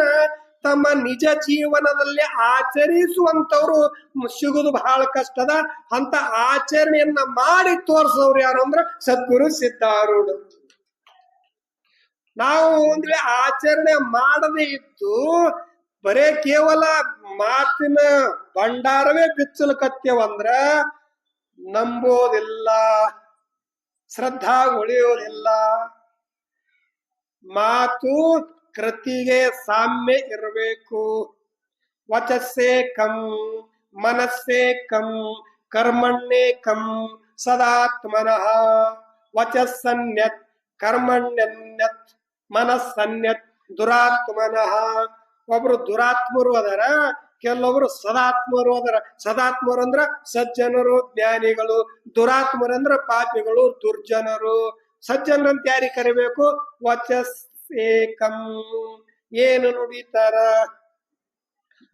ತಮ್ಮ ನಿಜ ಜೀವನದಲ್ಲಿ ಆಚರಿಸುವಂತವ್ರು ಸಿಗುದು ಬಹಳ ಕಷ್ಟದ. ಅಂತ ಆಚರಣೆಯನ್ನ ಮಾಡಿ ತೋರಿಸೋರು ಯಾರು ಅಂದ್ರೆ ಸದ್ಗುರು ಸಿದ್ಧಾರೂಢ ನಾವು ಅಂದ್ರೆ ಆಚರಣೆ ಮಾಡದೇ ಇದ್ದು ಬರೇ ಕೇವಲ ಮಾತಿನ ಭಂಡಾರವೇ ಬಿಚ್ಚಲಕತ್ಯವಂದ್ರ ನಂಬೋದಿಲ್ಲ, ಶ್ರದ್ಧಾ ಉಳಿಯೋದಿಲ್ಲ. ಮಾತು ಕೃತಿಗೆ ಸಾಮ್ಯ ಇರಬೇಕು. ವಚಸ್ಸೇ ಕಂ, ಮನಸ್ಸೇ ಕಂ, ಕರ್ಮಣ್ಣೇ ಕಂ, ಸದಾತ್ಮನಃ. ವಚಸ್ಸನ್ಯತ್ ಕರ್ಮಣ್ಯನ್ಯತ್ ಮನಸ್ಸನ್ಯತ್, ದುರಾತ್ಮನಃ. ಒಬ್ರು ದುರಾತ್ಮರು ಅದಾರ, ಕೆಲವೊಬ್ರು ಸದಾತ್ಮರು ಅದರ. ಸದಾತ್ಮರು ಅಂದ್ರ ಸಜ್ಜನರು, ಜ್ಞಾನಿಗಳು. ದುರಾತ್ಮರು ಅಂದ್ರ ಪಾಪಿಗಳು, ದುರ್ಜನರು. ಸಜ್ಜನರಂತ ಯಾರಿಗೆ ಕರಿಬೇಕು? ವಚಸ್ ಏಕಂ ಏನು ನುಡಿತಾರ?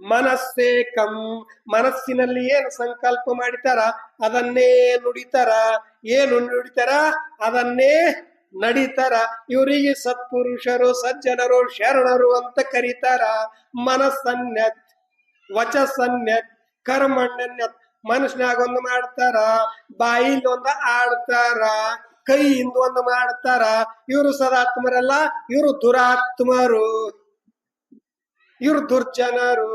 ಮನಸ್ಸೇಕಂ. ಮನಸ್ಸಿನಲ್ಲಿ ಏನು ಸಂಕಲ್ಪ ಮಾಡಿತಾರ? ಅದನ್ನೇ ನುಡಿತಾರ. ಏನು ನುಡಿತಾರ? ಅದನ್ನೇ ನಡೀತಾರ. ಇವರಿಗೆ ಸತ್ಪುರುಷರು, ಸಜ್ಜನರು, ಶರಣರು ಅಂತ ಕರೀತಾರ. ಮನಸ್ಸನ್ಯತ್ ವಚಸನ್ಯತ್ ಕರ್ಮಣ್ಣನ್ಯತ್ ಮನುಷ್ಯನಾಗ ಒಂದು ಮಾಡ್ತಾರ ಬಾಯಿಲ್ ಒಂದು ಆಡ್ತಾರ, ಕೈಯಿಂದ ಒಂದು ಮಾಡ್ತಾರ. ಇವರು ಸದಾತ್ಮರಲ್ಲ, ಇವರು ದುರಾತ್ಮರು. ಇವರು ದುರ್ಜನರು.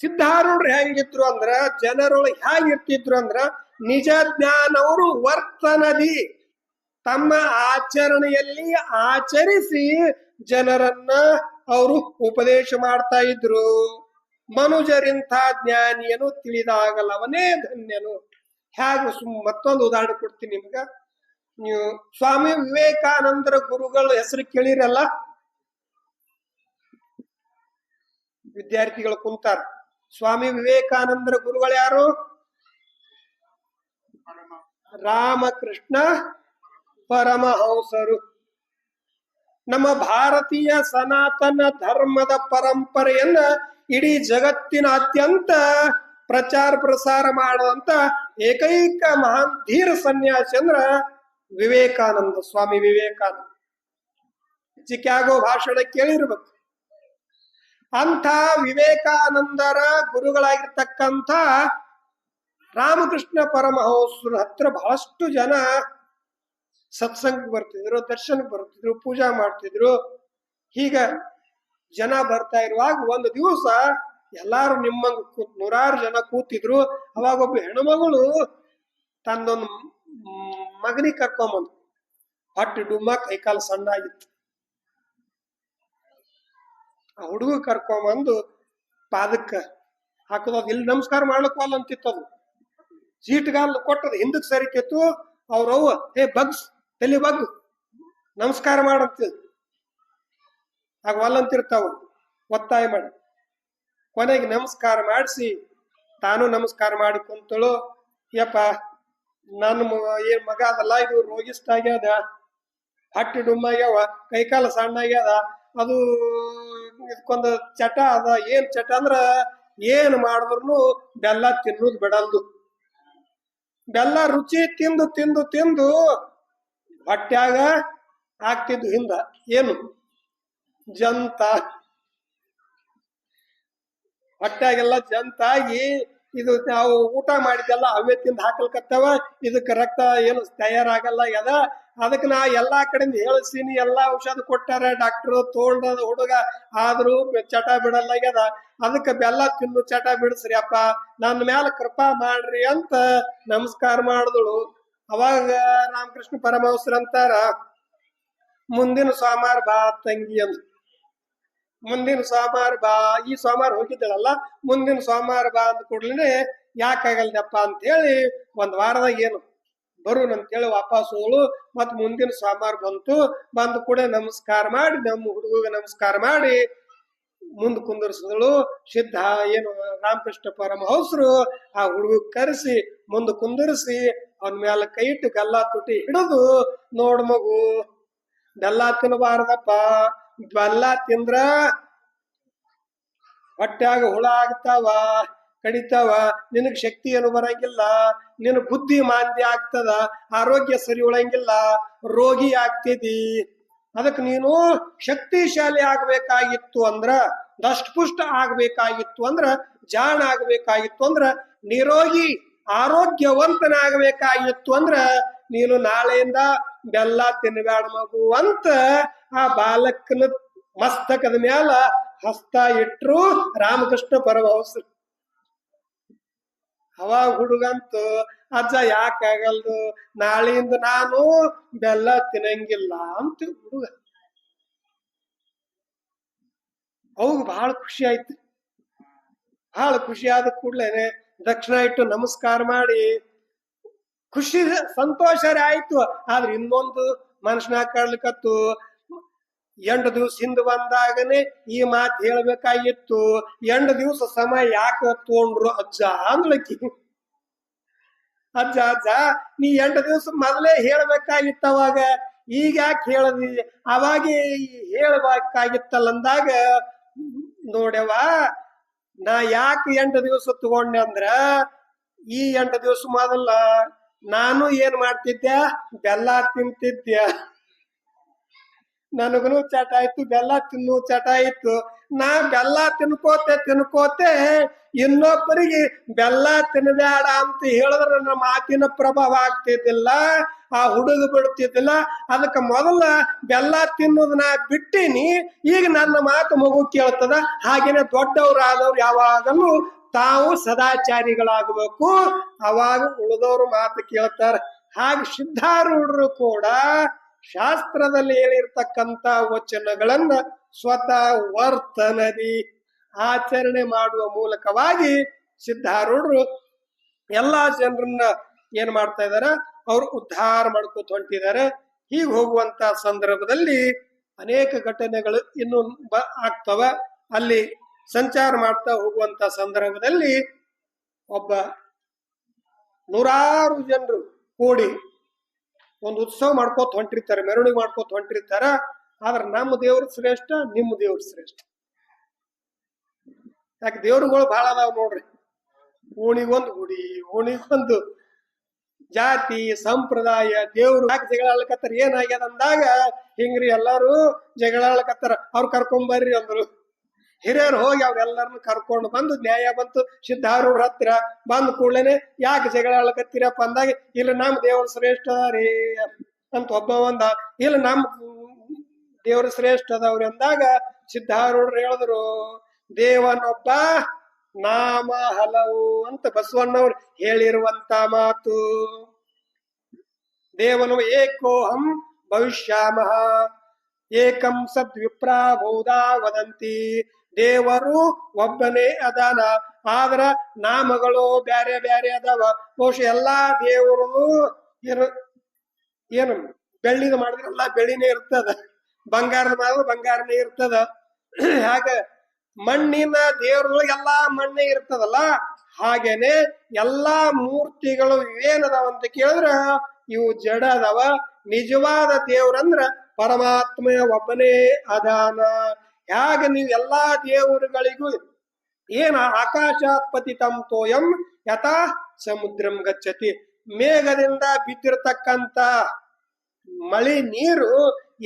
ಸಿದ್ಧಾರೂಢ್ರು ಹೆಂಗಿದ್ರು ಅಂದ್ರ ಜನರೊಳಗೆ ಹೇಗಿರ್ತಿದ್ರು ಅಂದ್ರ ನಿಜ ಜ್ಞಾನವರು ವರ್ತನದಿ. ತಮ್ಮ ಆಚರಣೆಯಲ್ಲಿ ಆಚರಿಸಿ ಜನರನ್ನ ಅವರು ಉಪದೇಶ ಮಾಡ್ತಾ ಇದ್ರು. ಮನುಜರಿಂಥ ಜ್ಞಾನಿಯನು ತಿಳಿದಾಗಲವನೇ ಧನ್ಯನು. ಹೇಗೆ ಮತ್ತೊಂದು ಉದಾಹರಣೆ ಕೊಡ್ತೀನಿ ನಿಮ್ಗ. ನೀವು ಸ್ವಾಮಿ ವಿವೇಕಾನಂದರ ಗುರುಗಳ ಹೆಸರು ಕೇಳಿರಲ್ಲ? ವಿದ್ಯಾರ್ಥಿಗಳು ಕುಂತಾರ. ಸ್ವಾಮಿ ವಿವೇಕಾನಂದರ ಗುರುಗಳು ಯಾರು? ರಾಮಕೃಷ್ಣ ಪರಮಹಂಸರು. ನಮ್ಮ ಭಾರತೀಯ ಸನಾತನ ಧರ್ಮದ ಪರಂಪರೆಯನ್ನ ಇಡೀ ಜಗತ್ತಿನ ಅತ್ಯಂತ ಪ್ರಚಾರ ಪ್ರಸಾರ ಮಾಡುವಂತ ಏಕೈಕ ಮಹಾನ್ ಧೀರ ಸನ್ಯಾಸಿ ಅಂದ್ರ ವಿವೇಕಾನಂದ, ಸ್ವಾಮಿ ವಿವೇಕಾನಂದ. ಚಿಕ್ಯಾಗೋ ಭಾಷಣ ಕೇಳಿರ್ಬೇಕು. ಅಂಥ ವಿವೇಕಾನಂದರ ಗುರುಗಳಾಗಿರ್ತಕ್ಕಂಥ ರಾಮಕೃಷ್ಣ ಪರಮಹಂಸನ ಹತ್ರ ಬಹಳಷ್ಟು ಜನ ಸತ್ಸಂಗ ಬರ್ತಿದ್ರು, ದರ್ಶನಕ್ಕೆ ಬರ್ತಿದ್ರು, ಪೂಜಾ ಮಾಡ್ತಿದ್ರು. ಹೀಗ ಜನ ಬರ್ತಾ ಇರುವಾಗ ಒಂದು ದಿವಸ ಎಲ್ಲಾರು ನಿಮ್ಮಂಗ ಕೂತ್, ನೂರಾರು ಜನ ಕೂತಿದ್ರು. ಅವಾಗ ಒಬ್ಬ ಹೆಣ್ಮಗಳು ತನ್ನೊಂದು ಮಗನಿಗೆ ಕರ್ಕೊಂಬಂದು ಹೊಟ್ಟೆ ಡುಮ್ಮ ಕೈಕಾಲು ಸಣ್ಣ ಆಗಿತ್ತು ಆ ಹುಡುಗ ಕರ್ಕೊಂಬಂದು ಪಾದಕ್ಕ ಹಾಕೋದು ಅದು ಇಲ್ಲಿ ನಮಸ್ಕಾರ ಮಾಡ್ಲಿಕ್ಕೆ ಅಂತಿತ್ತದು. ಸೀಟ್ಗಾಲ್ ಕೊಟ್ಟದ ಹಿಂದಕ್ಕೆ ಸರಿತಿತ್ತು ಅವ್ರವ್ವ ಹೇ ಬಗ್ಸ್, ತಲೆ ಬಗ್ ನಮಸ್ಕಾರ ಮಾಡಂತ. ಆಗ ಒಲ್ಲಂತಿರ್ತಾವ ಒತ್ತಾಯ ಮಾಡಿ. ಕೊನೆಗೆ ನಮಸ್ಕಾರ ಮಾಡಿಸಿ, ತಾನು ನಮಸ್ಕಾರ ಮಾಡಿ ಕುಂತಳು. ಯಪ್ಪ ನನ್ನ ಏನ್ ಮಗ ಅದಲ್ಲ, ಇದು ರೋಗಿಷ್ಟ ಆಗ್ಯದ. ಹಟ್ಟಿ ಡುಮ್ಮ ಆಗ್ಯಾವ, ಕೈಕಾಲ ಸಣ್ಣ ಆಗ್ಯದ. ಅದು ಇದಕ್ಕೊಂದು ಚಟ ಅದ. ಏನ್ ಚಟ ಅಂದ್ರ, ಏನ್ ಮಾಡಿದ್ರು ಬೆಲ್ಲ ತಿನ್ನೋದು ಬಿಡಲ್ದು. ಬೆಲ್ಲ ರುಚಿ ತಿಂದು ತಿಂದು ತಿಂದು ಹೊಟ್ಯಾಗ ಹಾಕ್ತಿದ್ದು ಹಿಂದ. ಏನು? ಜಂತ. ಹೊಟ್ಯಾಗೆಲ್ಲ ಜಂತಾಗಿ ಇದು ನಾವು ಊಟ ಮಾಡಿದ್ದೆಲ್ಲ ಅವೇ ತಿಂದು ಹಾಕಲ್ಕತ್ತವ, ಇದಕ್ಕೆ ರಕ್ತ ಏನು ತಯಾರಾಗಲ್ಲ ಯದ ಅದಕ್ಕೆ ನಾ ಎಲ್ಲಾ ಕಡೆಯಿಂದ ಹೇಳಿಸ್ತೀನಿ ಎಲ್ಲಾ ಔಷಧ ಕೊಟ್ಟಾರ ಡಾಕ್ಟರ್ ತೋಳದ ಹುಡುಗ, ಆದ್ರೂ ಚಟ ಬಿಡಲ್ಲ ಆಗ್ಯದ ಅದಕ್ಕೆ ಬೆಲ್ಲ ತಿನ್ನು, ಚಟ ಬಿಡಿಸ್ರಿ ಅಪ್ಪ, ನನ್ನ ಮ್ಯಾಲ ಕೃಪಾ ಮಾಡ್ರಿ ಅಂತ ನಮಸ್ಕಾರ ಮಾಡಿದಳು. ಅವಾಗ ರಾಮಕೃಷ್ಣ ಪರಮಹಂಸರು ಅಂತಾರ, ಮುಂದಿನ ಸೋಮವಾರ ಬಾ ತಂಗಿ ಅಂದ್ ಮುಂದಿನ ಸೋಮವಾರ ಬಾ, ಈ ಸೋಮವಾರ ಹೋಗಿದ್ದಳಲ್ಲ, ಮುಂದಿನ ಸೋಮವಾರ ಬಾ ಅಂದ ಕೂಡಲೇ ಯಾಕಾಗಲ್ದಪ್ಪ ಅಂತ ಹೇಳಿ ಒಂದ್ ವಾರದಾಗ ಏನು ಬರುನ್ ಅಂತೇಳಿ ವಾಪಸ್ ಹೋಗಳು ಮತ್ ಮುಂದಿನ ಸೋಮವಾರ ಬಂತು. ಬಂದ ಕೂಡ ನಮಸ್ಕಾರ ಮಾಡಿ, ನಮ್ಮ ಹುಡುಗ ನಮಸ್ಕಾರ ಮಾಡಿ ಮುಂದ್ ಕುಂದರ್ಸಿದಳು. ಸಿದ್ಧ ಏನು ರಾಮಕೃಷ್ಣ ಪರಮಹಂಸರು ಆ ಹುಡುಗ ಕರೆಸಿ ಮುಂದ್ ಕುಂದರ್ಸಿ ಅವನ ಮೇಲೆ ಕೈ ಇಟ್ಟು ಗಲ್ಲಾ ತುಟಿ ಹಿಡಿದು ನೋಡ್ ಮಗು, ಗಲ್ಲಾ ತಿನ್ನಬಾರ್ದಪ್ಪ ಬೆಲ್ಲ ತಿಂದ್ರ ಹೊಟ್ಯಾಗ ಹುಳ ಆಗ್ತಾವ, ಕಡಿತಾವ, ನಿನಗ್ ಶಕ್ತಿ ಏನು ಬರಂಗಿಲ್ಲ, ನಿನ್ ಬುದ್ಧಿ ಮಾಂದ್ಯ ಆಗ್ತದ, ಆರೋಗ್ಯ ಸರಿ ಉಳಂಗಿಲ್ಲ, ರೋಗಿ ಆಗ್ತಿದಿ. ಅದಕ್ ನೀನು ಶಕ್ತಿಶಾಲಿ ಆಗ್ಬೇಕಾಗಿತ್ತು ಅಂದ್ರ, ದಷ್ಟಪುಷ್ಟ ಆಗ್ಬೇಕಾಗಿತ್ತು ಅಂದ್ರ, ಜಾಣ ಆಗ್ಬೇಕಾಗಿತ್ತು ಅಂದ್ರ, ನಿರೋಗಿ ಆರೋಗ್ಯವಂತನಾಗಬೇಕಾಗಿತ್ತು ಅಂದ್ರ, ನೀನು ನಾಳೆಯಿಂದ ಬೆಲ್ಲ ತಿನ್ಬ್ಯಾಡ ಮಗು ಅಂತ ಆ ಬಾಲಕನ ಮಸ್ತಕದ ಮ್ಯಾಲ ಹಸ್ತ ಇಟ್ರು ರಾಮಕೃಷ್ಣ ಪರಮಹಂಸರು. ಅವಾಗ ಹುಡುಗಂತೂ ಅಜ್ಜ ಯಾಕಾಗಲ್ದು ನಾಳೆಯಿಂದ ನಾನು ಬೆಲ್ಲ ತಿನ್ನಂಗಿಲ್ಲ ಅಂತ ಹುಡುಗ. ಅವಾಗ ಬಹಳ ಖುಷಿ ಆಯ್ತು. ಬಹಳ ಖುಷಿ ಆದ ಕೂಡ್ಲೇನೆ ದಕ್ಷಿಣ ಇಟ್ಟು ನಮಸ್ಕಾರ ಮಾಡಿ ಖುಷಿ ಸಂತೋಷ ಆಯ್ತು. ಆದ್ರೆ ಇನ್ನೊಂದು ಮನುಷ್ಯನ ಕಾಡ್ಲಿಕತ್ತು ಎಂಟು ದಿವ್ಸ ಹಿಂದ್ ಬಂದಾಗನೆ ಈ ಮಾತು ಹೇಳ್ಬೇಕಾಗಿತ್ತು. ಎಂಟು ದಿವಸ ಸಮಯ ಯಾಕೆ ತಗೊಂಡ್ರು ಅಜ್ಜ ಅಂದ್ಲಕ್ಕಿ ಅಜ್ಜ ಅಜ್ಜ, ನೀ ಎಂಟು ದಿವಸ ಮೊದಲೇ ಹೇಳ್ಬೇಕಾಗಿತ್ತು ಅವಾಗ ಈಗ ಯಾಕೆ ಹೇಳದಿ? ಅವಾಗೆ ಹೇಳ್ಬೇಕಾಗಿತ್ತಲ್ಲ ಅಂದಾಗ ನೋಡ್ಯವ ನಾ ಯಾಕೆ ಎಂಟು ದಿವಸ ತಗೊಂಡೆ ಅಂದ್ರ, ಈ ಎಂಟು ದಿವಸ ಮೊದಲ ನಾನು ಏನ್ ಮಾಡ್ತಿದ್ದೆ ಬೆಲ್ಲ ತಿಂತಿದ್ದೆ ನನಗನು ಚಟ ಆಯ್ತು, ಬೆಲ್ಲ ತಿನ್ನು ಚಟ ಆಯ್ತು. ನಾ ಬೆಲ್ಲ ತಿನ್ಕೋತೆ ತಿನ್ಕೋತೆ, ಇನ್ನೊಬ್ಬರಿಗೆ ಬೆಲ್ಲ ತಿನ್ಬೇಡ ಅಂತ ಹೇಳಿದ್ರೆ ನನ್ನ ಮಾತಿನ ಪ್ರಭಾವ ಆಗ್ತಿದ್ದಿಲ್ಲ, ಆ ಹುಡುಗ ಬಿಡ್ತಿದ್ದಿಲ್ಲ ಅದಕ್ಕೆ ಮೊದಲ ಬೆಲ್ಲ ನಾ ಬಿಟ್ಟಿನಿ, ಈಗ ನನ್ನ ಮಾತು ಮಗು ಕೇಳ್ತದ. ಹಾಗೇನೆ ದೊಡ್ಡವ್ರಾದವ್ರು ಯಾವಾಗಲೂ ತಾವು ಸದಾಚಾರಿಗಳಾಗಬೇಕು. ಅವಾಗ ಉಳಿದವರು ಮಾತು ಕೇಳ್ತಾರ. ಹಾಗೆ ಸಿದ್ಧಾರೂಢರು ಕೂಡ ಶಾಸ್ತ್ರದಲ್ಲಿ ಹೇಳಿರ್ತಕ್ಕಂತ ವಚನಗಳನ್ನ ಸ್ವತಃ ವರ್ತನದಿ ಆಚರಣೆ ಮಾಡುವ ಮೂಲಕವಾಗಿ ಸಿದ್ಧಾರೂಢರು ಎಲ್ಲಾ ಜನರನ್ನ ಏನ್ ಮಾಡ್ತಾ ಇದಾರ? ಅವ್ರು ಉದ್ಧಾರ ಮಾಡ್ಕೋತ ಹೊಂಟಿದ್ದಾರೆ. ಹೀಗೆ ಹೋಗುವಂತ ಸಂದರ್ಭದಲ್ಲಿ ಅನೇಕ ಘಟನೆಗಳು ಇನ್ನು ಬ ಆಗ್ತವ. ಅಲ್ಲಿ ಸಂಚಾರ ಮಾಡ್ತಾ ಹೋಗುವಂತ ಸಂದರ್ಭದಲ್ಲಿ ಒಬ್ಬ ನೂರಾರು ಜನರು ಕೂಡಿ ಒಂದು ಉತ್ಸವ ಮಾಡ್ಕೋತ ಹೊಂಟಿರ್ತಾರೆ, ಮೆರವಣಿಗೆ ಮಾಡ್ಕೋತ ಹೊಂಟಿರ್ತಾರ. ಆದ್ರೆ ನಮ್ಮ ದೇವ್ರ ಶ್ರೇಷ್ಠ, ನಿಮ್ಮ ದೇವ್ರ ಶ್ರೇಷ್ಠ. ಯಾಕೆ ದೇವ್ರುಗಳು ಬಹಳ ಅದಾವ ನೋಡ್ರಿ. ಓಣಿಗೊಂದು ಗುಡಿ, ಓಣಿಗೊಂದು ಜಾತಿ, ಸಂಪ್ರದಾಯ, ದೇವ್ರು ಯಾಕೆ ಜಗಳ ಆಡ್ಲಕತ್ತಾರ ಏನಾಗ್ಯದ ಅಂದಾಗ ಹಿಂಗ್ರಿ ಎಲ್ಲಾರು ಜಗಳ ಆಡ್ಲಕತ್ತಾರ. ಅವ್ರು ಕರ್ಕೊಂಬರ್ರಿ ಅಂದ್ರು. ಹಿರಿಯರು ಹೋಗಿ ಅವ್ರೆಲ್ಲರನ್ನು ಕರ್ಕೊಂಡು ಬಂದು ನ್ಯಾಯ ಬಂತು ಸಿದ್ಧಾರೂಢ ಹತ್ರ ಬಂದ ಕೂಡಲೇನೆ ಯಾಕೆ ಜಗಳ ಅಳಕತ್ತೀರಪ್ಪ ಅಂದಾಗ, ಇಲ್ಲ ನಮ್ ದೇವ್ರ ಶ್ರೇಷ್ಠ ರೀ ಅಂತ ಒಬ್ಬ ಒಂದ, ಇಲ್ಲ ನಮ್ಮ ದೇವ್ರ ಶ್ರೇಷ್ಠ ಅದಾವ್ರಿ ಅಂದಾಗ ಸಿದ್ಧಾರೂಢರು ಹೇಳಿದ್ರು, ದೇವನೊಬ್ಬ ನಾಮ ಹಲವು ಅಂತ ಬಸವಣ್ಣವ್ರು ಹೇಳಿರುವಂತ ಮಾತು. ದೇವನು ಏಕೋಹಂ ಭವಿಷ್ಯಾಮಹ ಏಕಂ ಸದ್ವಿಪ್ರಾ ಬಹುದಾ ವದಂತಿ. ದೇವರು ಒಬ್ಬನೇ ಅದಾನ. ಆದ್ರ ನಾಮಗಳು ಬ್ಯಾರೆ ಬ್ಯಾರೆ ಅದಾವ. ಬಹುಶಃ ಎಲ್ಲಾ ದೇವರು ಏನು ಏನು ಬೆಳ್ಳಿದ ಮಾಡಿದ್ರಲ್ಲ ಬೆಳ್ಳಿನೇ ಇರ್ತದ. ಬಂಗಾರದ ಮಾಡಿದ್ರೆ ಬಂಗಾರನೇ ಇರ್ತದ. ಹಾಗ ಮಣ್ಣಿನ ದೇವ್ರಗಳಿಗೆ ಎಲ್ಲಾ ಮಣ್ಣೇ ಇರ್ತದಲ್ಲ? ಹಾಗೇನೆ ಎಲ್ಲಾ ಮೂರ್ತಿಗಳು ಏನದಾವ ಅಂತ ಕೇಳಿದ್ರ ಇವು ಜಡ ಅದಾವ. ನಿಜವಾದ ದೇವ್ರಂದ್ರ ಪರಮಾತ್ಮ ಒಬ್ಬನೇ ಅದಾನ. ಹೇಗೆ ನೀವು ಎಲ್ಲಾ ದೇವರುಗಳಿಗೂ ಏನ ಆಕಾಶಾತ್ ಪತಿತಂ ತೋಯಂ ಯಥಾ ಸಮುದ್ರಂ ಗಚ್ಚತಿ. ಮೇಘದಿಂದ ಬಿದ್ದಿರತಕ್ಕಂತ ಮಳಿ ನೀರು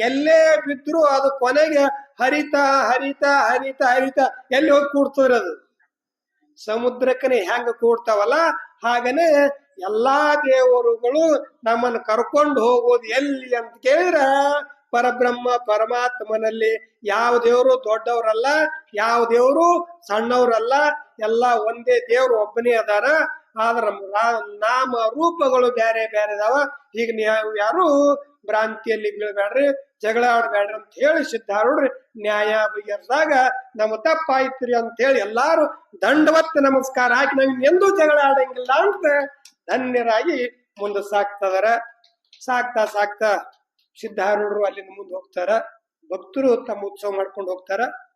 ಎಲ್ಲೇ ಬಿದ್ರು ಅದು ಕೊನೆಗೆ ಹರಿತ ಹರಿತ ಹರಿತ ಹರಿತ ಎಲ್ಲಿ ಹೋಗಿ ಕೂಡ್ತಿರೋದು? ಸಮುದ್ರಕ್ಕನೆ ಹೆಂಗ ಕೂಡ್ತಾವಲ್ಲ? ಹಾಗನೆ ಎಲ್ಲಾ ದೇವರುಗಳು ನಮ್ಮನ್ನು ಕರ್ಕೊಂಡು ಹೋಗೋದು ಎಲ್ಲಿ ಅಂತ ಕೇಳಿದ್ರ ಪರಬ್ರಹ್ಮ ಪರಮಾತ್ಮನಲ್ಲಿ ಯಾವ ದೇವರು ದೊಡ್ಡವರಲ್ಲ, ಯಾವ ದೇವರು ಸಣ್ಣವರಲ್ಲ, ಎಲ್ಲ ಒಂದೇ ದೇವ್ರು ಒಬ್ಬನೇ ಅದಾರ. ಆದ್ರ ನಾಮ ರೂಪಗಳು ಬೇರೆ ಬೇರೆ ಅದಾವ. ಈಗ ನೀವು ಯಾರು ಭ್ರಾಂತಿಯಲ್ಲಿ ಬೀಳ್ಬೇಡ್ರಿ, ಜಗಳ ಆಡ್ಬೇಡ್ರಿ ಅಂತ ಹೇಳಿ ಸಿದ್ಧಾರೂಢ್ರಿ ನ್ಯಾಯ ಬಗೆಹರಿದಾಗ ನಮ್ಮ ತಪ್ಪಾಯ್ತ್ರಿ ಅಂತ ಹೇಳಿ ಎಲ್ಲಾರು ದಂಡವತ್ತ ನಮಸ್ಕಾರ ಹಾಕಿ ನಾವ್ ಎಂದೂ ಜಗಳ ಆಡಂಗಿಲ್ಲ ಅಂತ ಧನ್ಯರಾಗಿ ಮುಂದೆ ಸಾಕ್ತದಾರ ಸಾಕ್ತಾ ಸಾಕ್ತಾ ಸಿದ್ಧಾರೂಢರು ಅಲ್ಲಿಂದ ಮುಂದೆ ಹೋಗ್ತಾರ. ಭಕ್ತರು ತಮ್ಮ ಉತ್ಸವ ಮಾಡ್ಕೊಂಡು ಹೋಗ್ತಾರ.